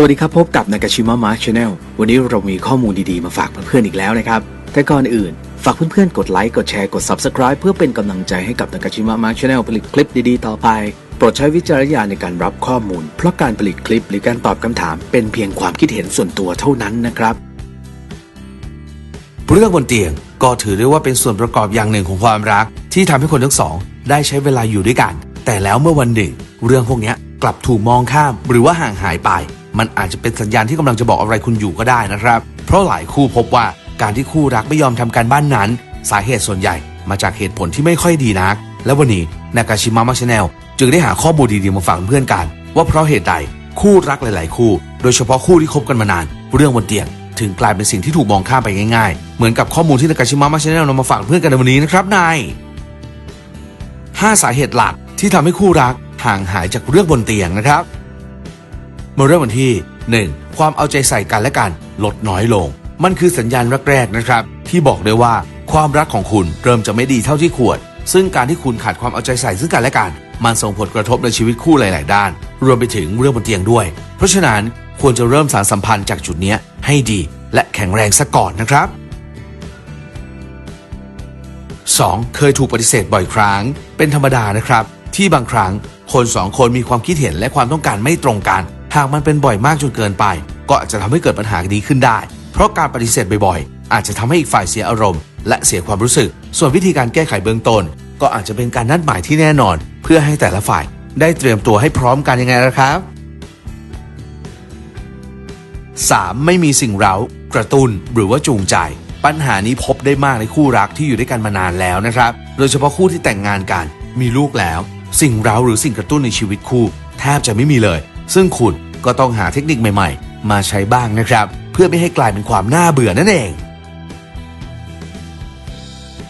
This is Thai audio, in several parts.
สวัสดีครับ พบกับนากาชิมะมาร์ชแนลวันนี้เรามีข้อมูลดีๆ มาฝากเพื่อนๆอีกแล้วนะครับ แต่ก่อนอื่น ฝากเพื่อนๆ กดไลค์ กดแชร์ กด Subscribe เพื่อเป็นกำลังใจให้กับนากาชิมะมาร์ชแนลผลิตคลิปดีๆ ต่อไป โปรดใช้วิจารณญาณในการรับข้อมูล เพราะการผลิตคลิปหรือการตอบคำถาม เป็นเพียงความคิดเห็นส่วนตัวเท่านั้นนะครับ เรื่องบนเตียงก็ถือได้ว่าเป็นส่วนประกอบอย่างหนึ่งของความรัก ที่ทำให้คนทั้งสอง ได้ใช้เวลาอยู่ด้วยกัน แต่แล้วเมื่อวันหนึ่ง เรื่องพวกนี้กลับถูกมองข้าม หรือว่าห่างหายไป มันอาจจะเป็นสัญญาณที่กำลังจะบอกอะไรคุณอยู่ก็ได้นะครับ เพราะหลายคู่พบว่าการที่คู่รักไม่ยอมทำการบ้านนั้น สาเหตุส่วนใหญ่มาจากเหตุผลที่ไม่ค่อยดีนัก และวันนี้นากาชิมะมาชแนลจึงได้หาข้อมูลดีๆมาฝากเพื่อนกัน ว่าเพราะเหตุใดคู่รักหลาย ๆ คู่ โดยเฉพาะคู่ที่คบกันมานาน เรื่องบนเตียง ถึงกลายเป็นสิ่งที่ถูกมองข้ามไปง่าย ๆ เหมือนกับข้อมูลที่นากาชิมะมาชแนลนำมาฝากเพื่อนกันในวันนี้นะครับนาย5สาเหตุหลักที่ทำให้คู่รักห่างหายจากเรื่องบนเตียงนะครับ มาเริ่มกันที่ 1. ความเอาใจใส่กันและกันลดน้อยลง มันคือสัญญาณแรกๆนะครับ ที่บอกได้ว่าความรักของคุณเริ่มจะไม่ดีเท่าที่ควร ซึ่งการที่คุณขาดความเอาใจใส่ซึ่งกันและกัน มันส่งผลกระทบในชีวิตคู่หลาย ๆ ด้าน รวมไปถึงเรื่องบนเตียงด้วย เพราะฉะนั้นควรจะเริ่มสารสัมพันธ์จากจุดนี้ให้ดีและแข็งแรงซะก่อนนะครับ 2. เคยถูกปฏิเสธบ่อยครั้ง เป็นธรรมดานะครับ ที่บางครั้งคนสองคนมีความคิดเห็นและความต้องการไม่ตรงกันากมันเป็นบ่อยมากจนเกินไป ก็อาจจะทำให้เกิดปัญหาดีขึ้นได้ เพราะการปฏิเสธบ่อยๆ อาจจะทำให้อีกฝ่ายเสียอารมณ์ และเสียความรู้สึก ส่วนวิธีการแก้ไขเบื้องต้น ก็อาจจะเป็นการนัดหมายที่แน่นอน เพื่อให้แต่ละฝ่ายได้เตรียมตัวให้พร้อมกันยังไงล่ะครับ 3. ไม่มีสิ่งเร้ากระตุ้นหรือว่าจูงใจ ปัญหานี้พบได้มากในคู่รักที่อยู่ด้วยกันมานานแล้วนะครับ โดยเฉพาะคู่ที่แต่งงานกัน มีลูกแล้ว สิ่งเร้าหรือสิ่งกระตุ้นในชีวิตคู่ แทบจะไม่มีเลย ซึ่งคุณ ก็ต้องหาเทคนิคใหม่ๆ มาใช้บ้างนะครับ เพื่อไม่ให้กลายเป็นความน่าเบื่อนั่นเอง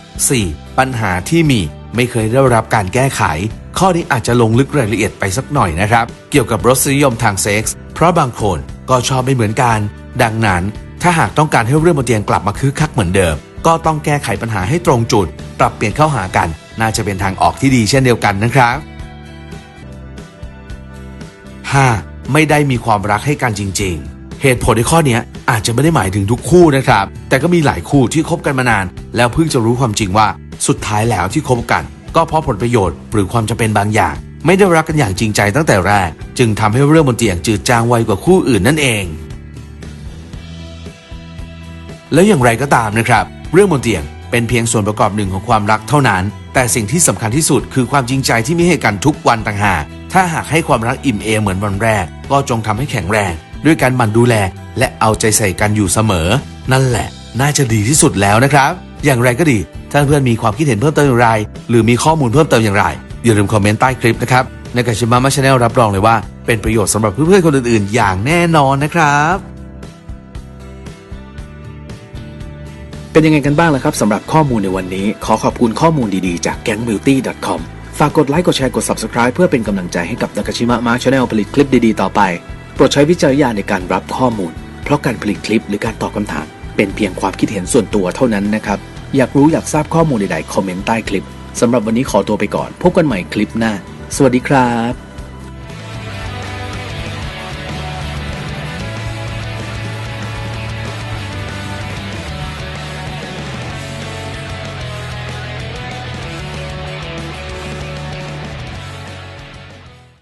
4. ปัญหาที่มีไม่เคยได้รับการแก้ไข ข้อนี้อาจจะลงลึกรายละเอียดไปสักหน่อยนะครับ เกี่ยวกับรสนิยมทางเซ็กส์เพราะบางคนก็ชอบไม่เหมือนกัน ดังนั้น ถ้าหากต้องการให้เรื่องบนเตียงกลับมาคึกคักเหมือนเดิม ก็ต้องแก้ไขปัญหาให้ตรงจุด ปรับเปลี่ยนเข้าหากัน น่าจะเป็นทางออกที่ดีเช่นเดียวกันนะครับ 5. ไม่ได้มีความรักให้กันจริง ๆ เหตุผลในข้อเนี้ยอาจจะไม่ได้หมายถึงทุกคู่นะครับ แต่ก็มีหลายคู่ที่คบกันมานาน แล้วเพิ่งจะรู้ความจริงว่าสุดท้ายแล้วที่คบกัน ก็เพราะผลประโยชน์หรือความจำเป็นบางอย่าง ไม่ได้รักกันอย่างจริงใจตั้งแต่แรก จึงทำให้เรื่องบนเตียงจืดจางไวกว่าคู่อื่นนั่นเอง แล้วอย่างไรก็ตามนะครับ เรื่องบนเตียงเป็นเพียงส่วนประกอบหนึ่งของความรักเท่านั้น แต่สิ่งที่สำคัญที่สุดคือความจริงใจที่มีให้กันทุกวันต่างหาก ถ้าหากให้ความรักอิ่มเอเหมือนวันแรก ก็จงทำให้แข็งแรง ด้วยการหมั่นดูแล และเอาใจใส่กันอยู่เสมอ นั่นแหละ น่าจะดีที่สุดแล้วนะครับ อย่างไรก็ดี ถ้าเพื่อนมีความคิดเห็นเพิ่มเติมอย่างไร หรือมีข้อมูลเพิ่มเติมอย่างไร อย่าลืมคอมเมนต์ใต้คลิปนะครับในกาชิมะมาชาแนลรับรองเลยว่า เป็นประโยชน์สำหรับเพื่อนๆคนอื่นๆ อย่างแน่นอนนะครับ เป็นยังไงกันบ้างล่ะครับสำหรับข้อมูลในวันนี้ ขอขอบคุณข้อมูลดีๆจาก gangbeauty.com ฝากกดไลค์กดแชร์กด Subscribe เพื่อเป็นกำลังใจให้กับนากาชิมะมาชาแนลผลิตคลิปดีๆต่อไป โปรดใช้วิจารณญาณในการรับข้อมูล เพราะการผลิตคลิปหรือการตอบคำถาม เป็นเพียงความคิดเห็นส่วนตัวเท่านั้นนะครับอยากรู้อยากทราบข้อมูลใดๆคอมเมนต์ใต้คลิปสำหรับวันนี้ขอตัวไปก่อน พบกันใหม่คลิปหน้า สวัสดีครับ